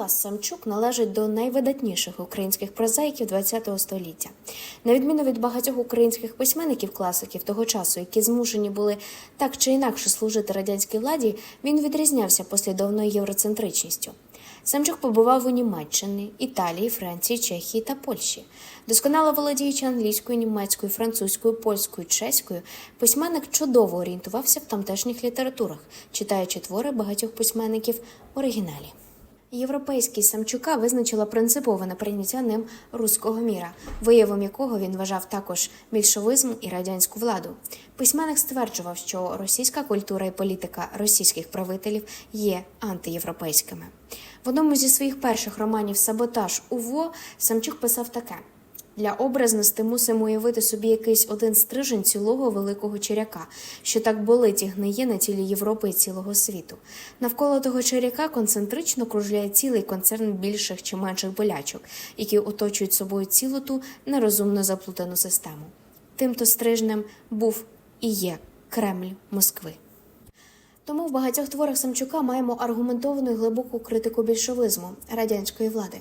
Палас Самчук належить до найвидатніших українських прозаїків ХХ століття. На відміну від багатьох українських письменників-класиків того часу, які змушені були так чи інакше служити радянській владі, він відрізнявся послідовною євроцентричністю. Самчук побував у Німеччині, Італії, Франції, Чехії та Польщі. Досконало володіючи англійською, німецькою, французькою, польською, чеською, письменник чудово орієнтувався в тамтешніх літературах, читаючи твори багатьох письменників в оригіналі. Європейськість Самчука визначила принципове прийняття ним руського міра, виявом якого він вважав також більшовизм і радянську владу. Письменник стверджував, що російська культура і політика російських правителів є антиєвропейськими. В одному зі своїх перших романів Саботаж УВО Самчук писав таке. Для образності мусимо уявити собі якийсь один стрижень цілого великого черяка, що так болить і гниє на тілі Європи і цілого світу. Навколо того черяка концентрично кружляє цілий концерн більших чи менших болячок, які оточують собою цілу ту нерозумно заплутану систему. Тимто стрижнем був і є Кремль Москви. Тому в багатьох творах Самчука маємо аргументовану і глибоку критику більшовизму радянської влади.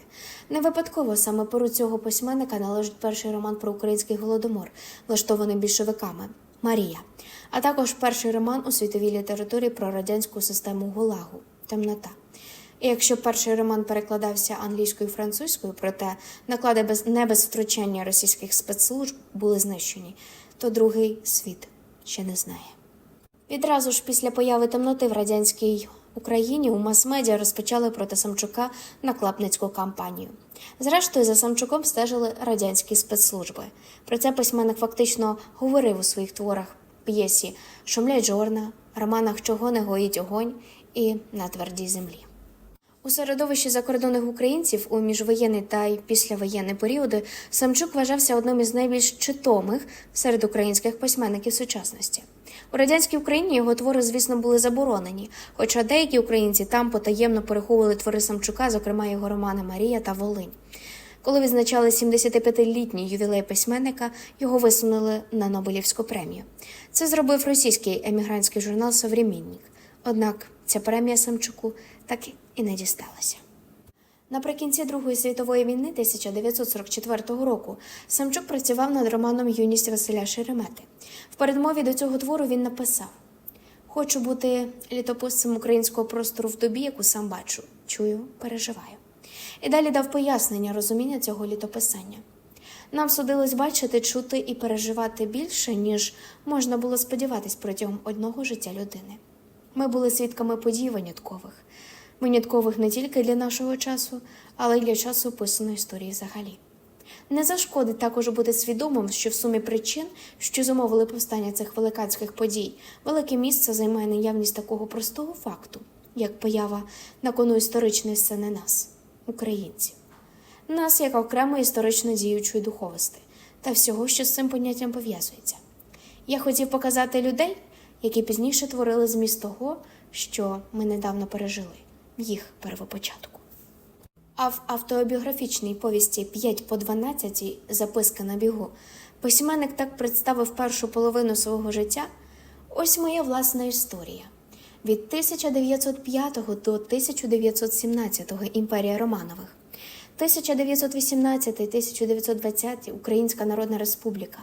Не випадково саме пору цього письменника належить перший роман про український голодомор, влаштований більшовиками Марія, а також перший роман у світовій літературі про радянську систему Гулагу Темнота. І якщо перший роман перекладався англійською і французькою, проте наклади без не без втручання російських спецслужб були знищені, то другий світ ще не знає. Відразу ж після появи темноти в радянській Україні у мас-медіа розпочали проти Самчука наклапницьку кампанію. Зрештою, за Самчуком стежили радянські спецслужби. Про це письменник фактично говорив у своїх творах п'єсі Шумлять жорна, романах Чого не гоїть огонь і На твердій землі. У середовищі закордонних українців у міжвоєнний та й післявоєнний періоди Самчук вважався одним із найбільш читомих серед українських письменників сучасності. У радянській Україні його твори, звісно, були заборонені, хоча деякі українці там потаємно переховували твори Самчука, зокрема його романи Марія та Волинь. Коли відзначали 75-літній ювілей письменника, його висунули на Нобелівську премію. Це зробив російський емігрантський журнал Современник. Однак ця премія Самчуку так і не дісталася. Наприкінці Другої світової війни 1944 року Самчук працював над романом Юність Василя Шеремети. В передмові до цього твору він написав: Хочу бути літописцем українського простору в добі, яку сам бачу, чую, переживаю. І далі дав пояснення розуміння цього літописання. Нам судилось бачити, чути і переживати більше, ніж можна було сподіватись протягом одного життя людини. Ми були свідками подій виняткових, виняткових не тільки для нашого часу, але й для часу описаної історії взагалі. Не зашкодить також бути свідомим, що в сумі причин, що зумовили повстання цих великанських подій, велике місце займає наявність такого простого факту, як поява на кону історичної сцени нас, українців, нас як окремо історично діючої духовості та всього, що з цим поняттям пов'язується. Я хотів показати людей, які пізніше творили зміст того, що ми недавно пережили, їх первопочатку. А в автобіографічній повісті 5 по 12 записка на бігу письменник так представив першу половину свого життя. Ось моя власна історія. Від 1905 до 1917 імперія Романових, 1918-1920 Українська Народна Республіка,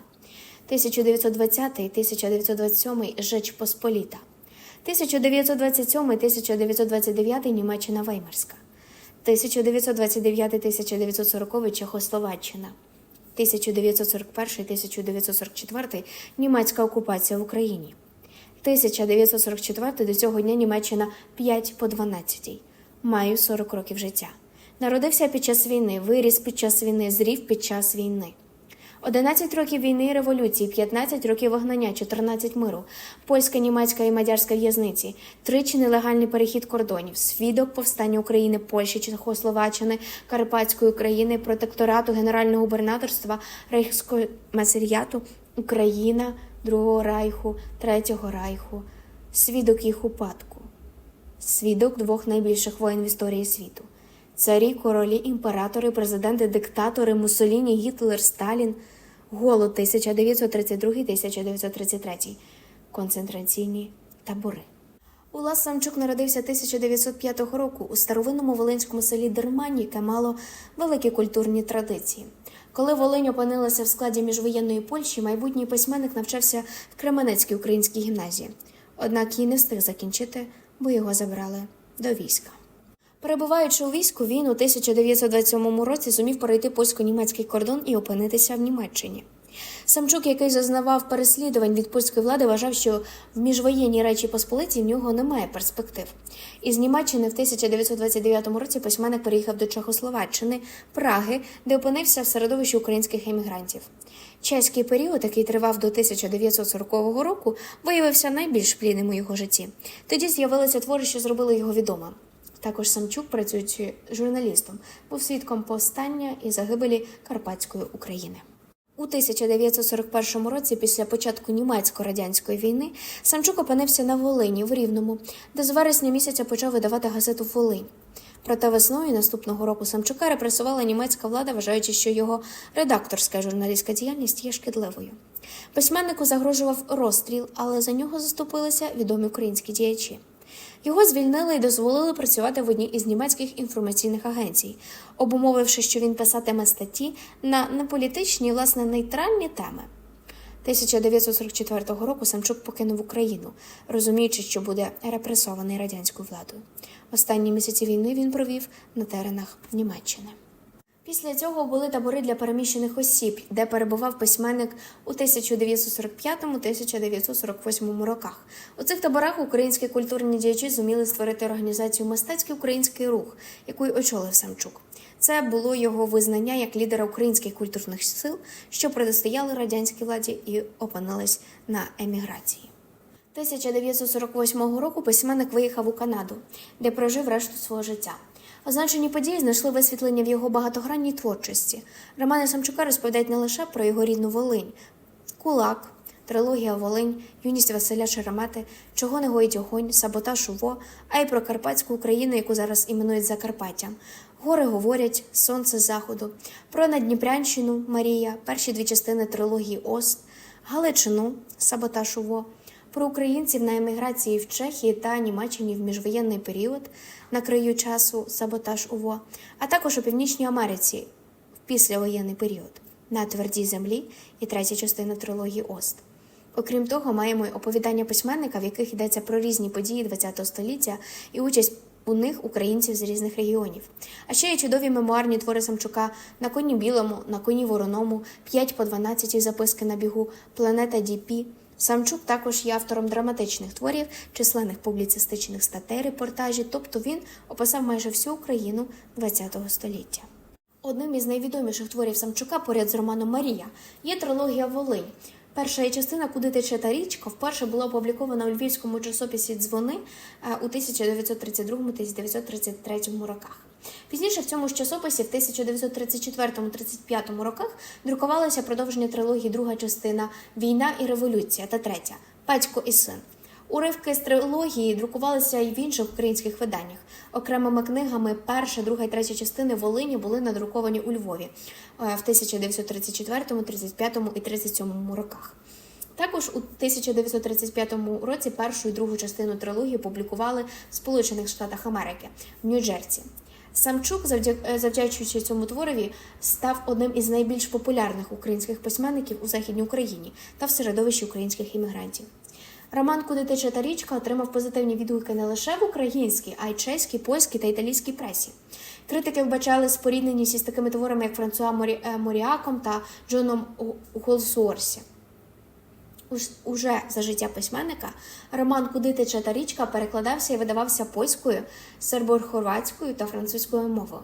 1920-1927 Жеч Посполіта, 1927-1929 Німеччина Веймарська. 1929-1940 Чехословаччина, 1941-1944 німецька окупація в Україні, 1944 до цього дня Німеччина 5 по 12. Маю 40 років життя. Народився під час війни, виріс під час війни, зрів під час війни. 11 років війни і революції, 15 років вигнання, 14 миру, польська, німецька і мадярська в'язниці, тричі нелегальний перехід кордонів, свідок повстання України, Польщі, Чехословаччини, Карпатської України, протекторату Генерального губернаторства, Рейхскомесаріату, Україна, Другого Райху, Третього Райху, свідок їх упадку, свідок двох найбільших воєн в історії світу. Царі, королі, імператори, президенти, диктатори, Муссоліні, Гітлер, Сталін, голод 1932-1933, концентраційні табори. Улас Самчук народився 1905 року у старовинному волинському селі Дермань, яке мало великі культурні традиції. Коли Волинь опинилася в складі міжвоєнної Польщі, майбутній письменник навчався в Кременецькій українській гімназії. Однак її не встиг закінчити, бо його забрали до війська. Перебуваючи у війську, він у 1927 році зумів перейти польсько-німецький кордон і опинитися в Німеччині. Самчук, який зазнавав переслідувань від польської влади, вважав, що в міжвоєнній Речі Посполитій в нього немає перспектив. Із Німеччини в 1929 році письменник переїхав до Чехословаччини, Праги, де опинився в середовищі українських емігрантів. Чеський період, який тривав до 1940 року, виявився найбільш плідним у його житті. Тоді з'явилися твори, що зробили його відомим. Також Самчук, працюючи журналістом, був свідком повстання і загибелі Карпатської України. У 1941 році, після початку німецько-радянської війни, Самчук опинився на Волині в Рівному, де з вересня місяця почав видавати газету Волинь. Проте весною наступного року Самчука репресувала німецька влада, вважаючи, що його редакторська журналістська діяльність є шкідливою. Письменнику загрожував розстріл, але за нього заступилися відомі українські діячі. Його звільнили і дозволили працювати в одній із німецьких інформаційних агенцій, обумовивши, що він писатиме статті на неполітичні, власне, нейтральні теми. 1944 року Самчук покинув Україну, розуміючи, що буде репресований радянською владою. Останні місяці війни він провів на теренах Німеччини. Після цього були табори для переміщених осіб, де перебував письменник у 1945-1948 роках. У цих таборах українські культурні діячі зуміли створити організацію Мистецький український рух, яку очолив Самчук. Це було його визнання як лідера українських культурних сил, що протистояли радянській владі і опинились на еміграції. 1948 року письменник виїхав у Канаду, де прожив решту свого життя. Означені події знайшли висвітлення в його багатогранній творчості. Романи Самчука розповідають не лише про його рідну Волинь, Кулак, трилогія Волинь, юність Василя Шеремети, Чого не гоїть огонь, Саботаж УВО, а й про Карпатську Україну, яку зараз іменують Закарпаттям. Гори говорять, сонце заходу, про Надніпрянщину Марія, перші дві частини трилогії Ост, Галичину, Саботаж УВО, про українців на еміграції в Чехії та Німеччині в міжвоєнний період на краю часу Саботаж УВО, а також у Північній Америці в післявоєнний період на твердій землі і третя частина трилогії Ост. Окрім того, маємо й оповідання письменника, в яких йдеться про різні події ХХ століття і участь у них українців з різних регіонів. А ще є чудові мемуарні твори Самчука на коні білому, на коні вороному, 5 по 12 записки на бігу, планета Діпі. Самчук також є автором драматичних творів, численних публіцистичних статей, репортажів, тобто він описав майже всю Україну ХХ століття. Одним із найвідоміших творів Самчука поряд з романом Марія є трилогія Волинь. Перша її частина Куди тече та річка вперше була опублікована у львівському часописі Дзвони е, у 1932-1933 роках. Пізніше в цьому ж часописі в 1934-35 роках друкувалося продовження трилогії друга частина Війна і революція та третя Батько і син. Уривки з трилогії друкувалися і в інших українських виданнях. Окремими книгами перша, друга і третя частини Волині були надруковані у Львові е, в 1934, 35 і 37 роках. Також у 1935 році першу і другу частину трилогії публікували в Сполучених Штатах Америки в Нью-Джерсі. Самчук, е, завдячуючи цьому творові, став одним із найбільш популярних українських письменників у Західній Україні та в середовищі українських іммігрантів. Роман Куди тече та річка отримав позитивні відгуки не лише в українській, а й чеській, польській та італійській пресі. Критики вбачали спорідненість із такими творами, як Франсуа Морі... е, Моріаком та Джоном Голсуорсі. Уж- Уже за життя письменника роман Куди тече та річка перекладався і видавався польською, сербо-хорватською та французькою мовою.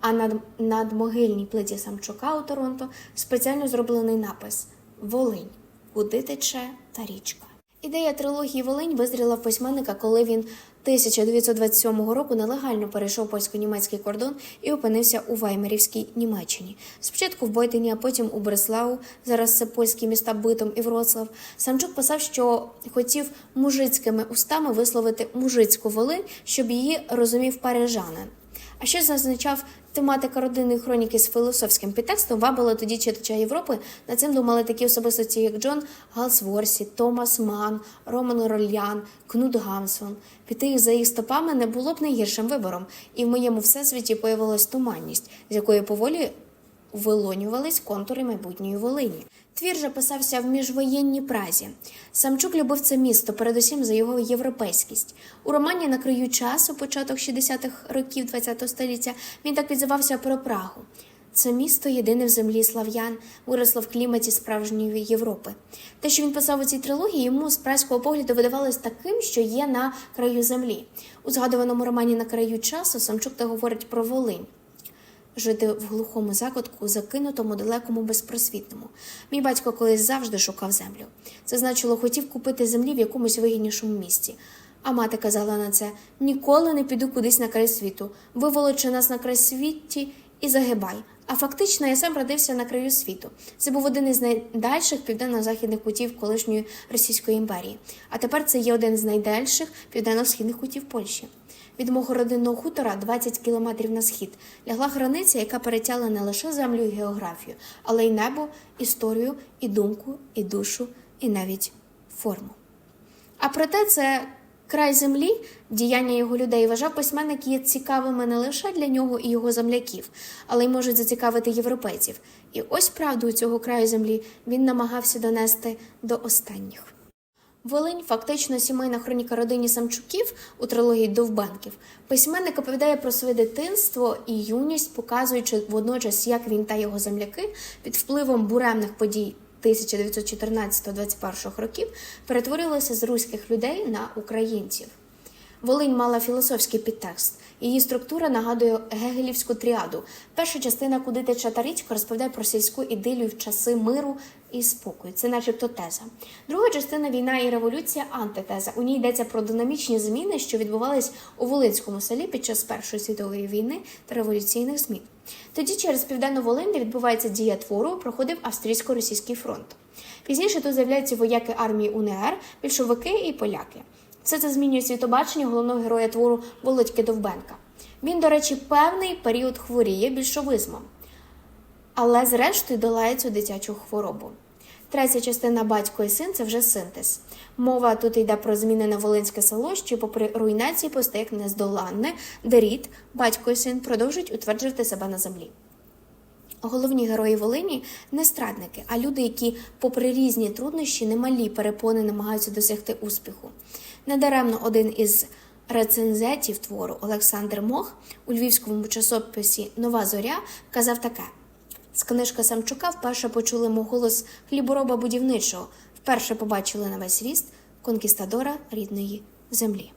А над, над могильній плиті Самчука у Торонто спеціально зроблений напис Волинь. Куди тече та річка. Ідея трилогії Волинь визріла письменника, коли він 1927 року нелегально перейшов польсько-німецький кордон і опинився у Ваймерівській Німеччині. Спочатку в Бойтині, а потім у Бреславу, зараз це польські міста Битом і Вроцлав. Самчук писав, що хотів мужицькими устами висловити мужицьку Волинь, щоб її розумів парижанин. А що зазначав тематика родинної хроніки з філософським підтекстом, вабила тоді читача Європи. Над цим думали такі особистості, як Джон Галсворсі, Томас Ман, Роман Рольян, Кнут Гамсон. Піти за їх стопами не було б найгіршим вибором, і в моєму всесвіті появилась туманність, з якої поволі вилонювались контури майбутньої Волині. Твір же писався в міжвоєнній празі. Самчук любив це місто, передусім за його європейськість. У романі на краю часу, початок 60-х років ХХ століття, він так відзивався про Прагу. Це місто єдине в землі слав'ян, виросло в кліматі справжньої Європи. Те, що він писав у цій трилогії, йому з праського погляду видавалось таким, що є на краю землі. У згадуваному романі на краю часу Самчук та говорить про Волинь. Жити в глухому закутку, закинутому, далекому, безпросвітному. Мій батько колись завжди шукав землю. Це значило, хотів купити землі в якомусь вигіднішому місці. А мати казала на це: ніколи не піду кудись на край світу. Виволочи нас на край світі і загибай. А фактично я сам родився на краю світу. Це був один із найдальших південно-західних кутів колишньої Російської імперії. А тепер це є один з найдальших південно-східних кутів Польщі. Від мого родинного хутора 20 кілометрів на схід лягла границя, яка перетяла не лише землю і географію, але й небо, історію, і думку, і душу, і навіть форму. А проте це край землі, діяння його людей вважав письменник є цікавими не лише для нього і його земляків, але й можуть зацікавити європейців. І ось правду цього краю землі він намагався донести до останніх. Волинь фактично сімейна хроніка родині Самчуків у трилогії Довбанків. Письменник оповідає про своє дитинство і юність, показуючи водночас, як він та його земляки під впливом буремних подій 1914-21 років перетворилися з руських людей на українців. Волинь мала філософський підтекст. Її структура нагадує гегелівську тріаду. Перша частина куди тече та розповідає про сільську ідилію в часи миру і спокою. Це, начебто, теза. Друга частина війна і революція антитеза. У ній йдеться про динамічні зміни, що відбувались у Волинському селі під час Першої світової війни та революційних змін. Тоді через південну Волинь, де відбувається дія твору, проходив австрійсько-російський фронт. Пізніше тут з'являються вояки армії УНР, більшовики і поляки. Все це змінює світобачення головного героя твору Володьки Довбенка. Він, до речі, певний період хворіє більшовизмом, але зрештою долає цю дитячу хворобу. Третя частина батько і син це вже синтез. Мова тут йде про змінене Волинське село, що, попри руйнації, постає як нездоланне, де рід, батько і син продовжують утверджувати себе на землі. Головні герої Волині не страдники, а люди, які, попри різні труднощі, немалі перепони намагаються досягти успіху. Недаремно один із рецензентів твору Олександр Мох у львівському часописі Нова Зоря казав таке: з книжка Самчука вперше почули мов голос хлібороба будівничого, вперше побачили на весь ріст конкістадора рідної землі.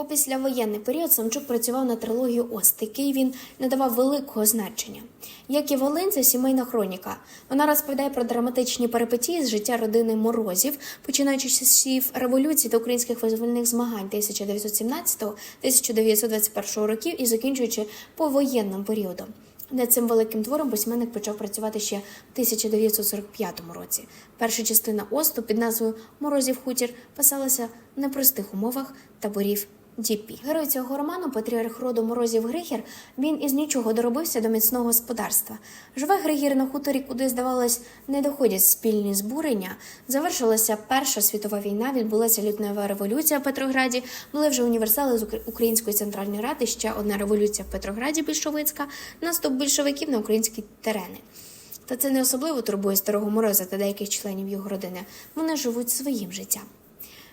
У післявоєнний період Самчук працював на трилогію Ост, який він надавав великого значення. Як і Волинь, це сімейна хроніка. Вона розповідає про драматичні перипетії з життя родини Морозів, починаючи з часів революції та українських визвольних змагань 1917-1921 років і закінчуючи повоєнним періодом. Над цим великим твором письменник почав працювати ще в 1945 році. Перша частина Осту під назвою Морозів хутір писалася в непростих умовах таборів Діпі. Герой цього роману, патріарх роду Морозів Григір, він із нічого доробився до міцного господарства. Живе Григір на хуторі, куди, здавалось, не доходять спільні збурення. Завершилася Перша світова війна, відбулася лютнева революція в Петрограді, були вже універсали з Укр- Української центральної ради, ще одна революція в Петрограді більшовицька, наступ більшовиків на українські терени. Та це не особливо турбує старого Мороза та деяких членів його родини. Вони живуть своїм життям.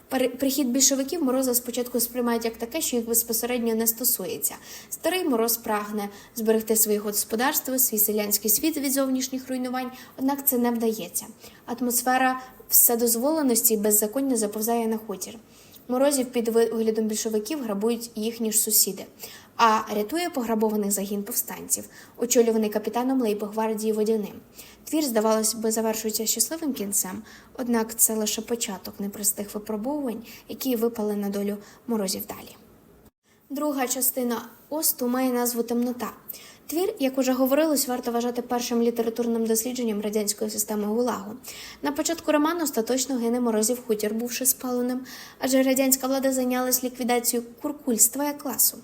Прихід більшовиків Мороза спочатку сприймають як таке, що їх безпосередньо не стосується. Старий мороз прагне зберегти своє господарство, свій селянський світ від зовнішніх руйнувань, однак це не вдається. Атмосфера вседозволеності і беззаконня заповзає на хутір. Морозів під виглядом більшовиків грабують їхні ж сусіди, а рятує пограбованих загін повстанців, очолюваний капітаном лейбогвардії Водяним. Твір, здавалось би, завершується щасливим кінцем, однак це лише початок непростих випробовувань, які випали на долю морозів далі. Друга частина осту має назву темнота. Твір, як уже говорилось, варто вважати першим літературним дослідженням радянської системи ГУЛАГу. На початку роману остаточно гине морозів хутір, бувши спаленим, адже радянська влада зайнялась ліквідацією куркульства як класу.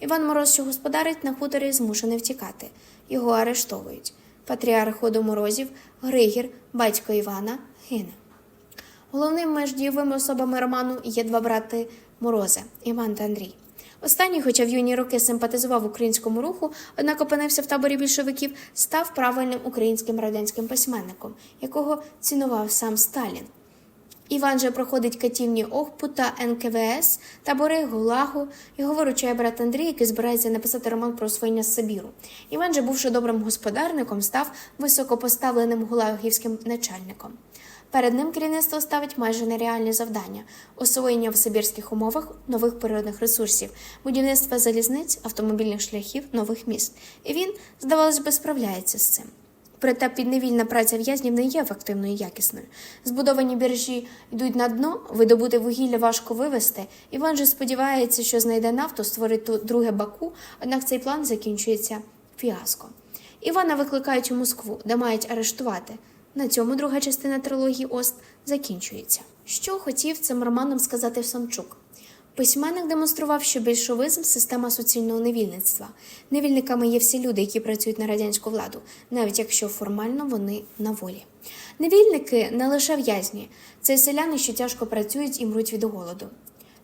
Іван Мороз, що господарить на хуторі, змушений втікати. Його арештовують. Патріарх морозів, Григір, батько Івана, гине. Головними ж дієвими особами роману є два брати Морози Іван та Андрій. Останній, хоча в юні роки симпатизував українському руху, однак опинився в таборі більшовиків, став правильним українським радянським письменником, якого цінував сам Сталін. Іван же проходить катівні Охпу та НКВС, табори Гулагу. Його виручає брат Андрій, який збирається написати роман про освоєння Сибіру. Іван же, бувши добрим господарником, став високопоставленим гулагівським начальником. Перед ним керівництво ставить майже нереальні завдання: освоєння в сибірських умовах нових природних ресурсів, будівництва залізниць, автомобільних шляхів, нових міст. І він, здавалось би, справляється з цим. Проте підневільна праця в'язнів не є ефективною і якісною. Збудовані біржі йдуть на дно, видобути вугілля важко вивезти. Іван же сподівається, що знайде нафту, створить друге Баку, однак цей план закінчується фіаско. Івана викликають у Москву, де мають арештувати. На цьому друга частина трилогії Ост закінчується. Що хотів цим романом сказати Самчук? Письменник демонстрував, що більшовизм система суцільного невільництва. Невільниками є всі люди, які працюють на радянську владу, навіть якщо формально вони на волі. Невільники не лише в'язні, це селяни, що тяжко працюють і мруть від голоду.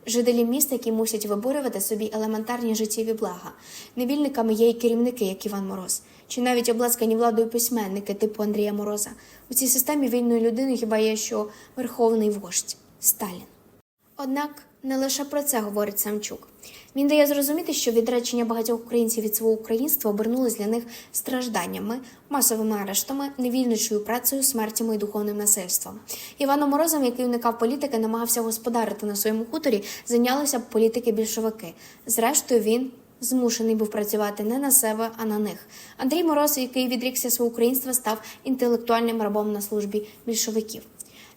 Жителі міста, які мусять виборювати собі елементарні життєві блага. Невільниками є і керівники, як Іван Мороз, чи навіть обласкані владою письменники типу Андрія Мороза. У цій системі вільної людини хіба є що верховний вождь Сталін. Однак не лише про це говорить Самчук. Він дає зрозуміти, що відречення багатьох українців від свого українства обернулось для них стражданнями, масовими арештами, невільничою працею, смертями і духовним насильством. Іваном Морозом, який уникав політики, намагався господарити на своєму хуторі, зайнялися політики більшовики. Зрештою, він змушений був працювати не на себе, а на них. Андрій Мороз, який відрікся свого українства, став інтелектуальним рабом на службі більшовиків.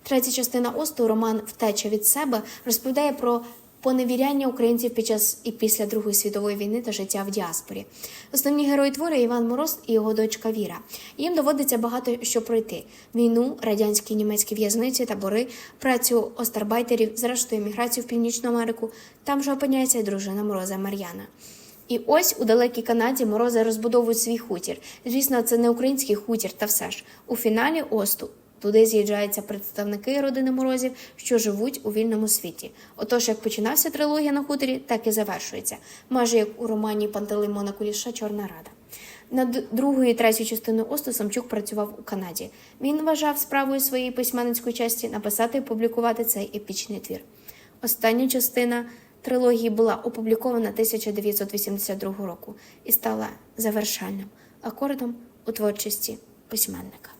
Третя частина Осту, роман Втеча від себе розповідає про поневіряння українців під час і після Другої світової війни та життя в діаспорі. Основні герої твору Іван Мороз і його дочка Віра. Їм доводиться багато що пройти: війну, радянські і німецькі в'язниці, табори, працю остарбайтерів, зрештою еміграцію в Північну Америку. Там же опиняється дружина Мороза Мар'яна. І ось у далекій Канаді морози розбудовують свій хутір. Звісно, це не український хутір, та все ж у фіналі Осту. Туди з'їжджаються представники родини морозів, що живуть у вільному світі. Отож, як починався трилогія на хуторі, так і завершується, майже як у романі Пантелеймона Куліша Чорна Рада. Над другою і третьою частиною Осту Самчук працював у Канаді. Він вважав справою своєї письменницької часті написати і опублікувати цей епічний твір. Остання частина трилогії була опублікована 1982 року і стала завершальним акордом у творчості письменника.